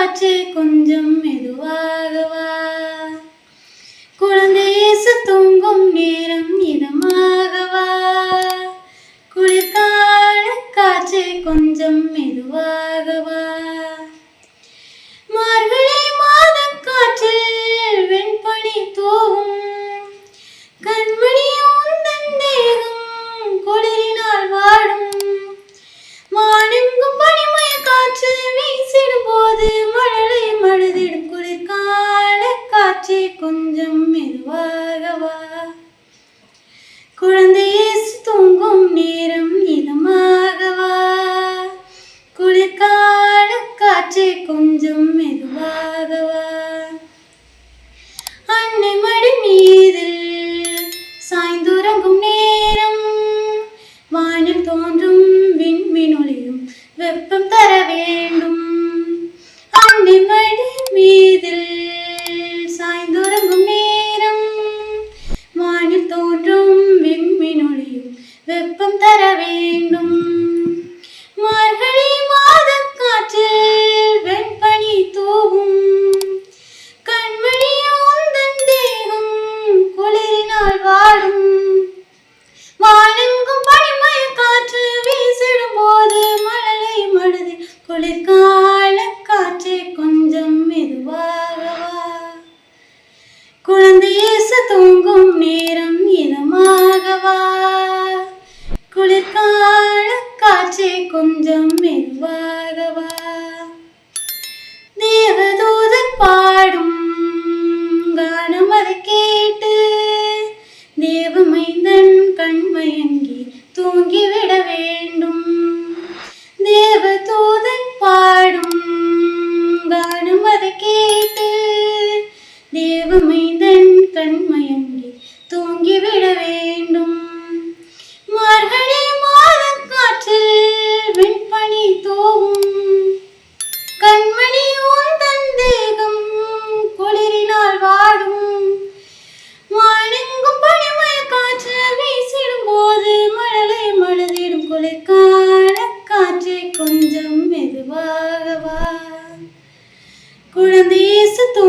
காற்றே கொஞ்சம் மெதுவாகவா? குழந்தை இயேசு தூங்கும் நேரம் இதமாகவா? குளிர்கால காற்றே கொஞ்சம் மெதுவாகவா? கொஞ்சம் மெதுவாகவா? குழந்தையே தூங்கும் நேரம் இதமாகவா? குளிர்கால காற்றே கொஞ்சம் மெதுவாகவா? அன்னை தர வேண்டும். மார்கழி மாத காற்றில் வெண்பனி தூவும். கண்மணி உந்தன் தேகம் குளிரினால் வாடும். வானெங்கும் பனிமய காற்று வீசிடும் போது மழலை மழுதி குளிர்கால காற்றே கொஞ்சம் மெதுவாகவா. குழந்தை தூங்கும் நேரம் இதமாகவா. கொஞ்சம் மெதுவாகவா? தேவதூதன் பாடும் கானம் அதை கேட்டு தேவமைந்தன் கண்மயங்கி தூங்கிவிட வேண்டும். தேவதூதன் பாடும் கானம் அதை கேட்டு தேவமை காற்றே கொஞ்சம் மெதுவாகவா? குழந்தை தூ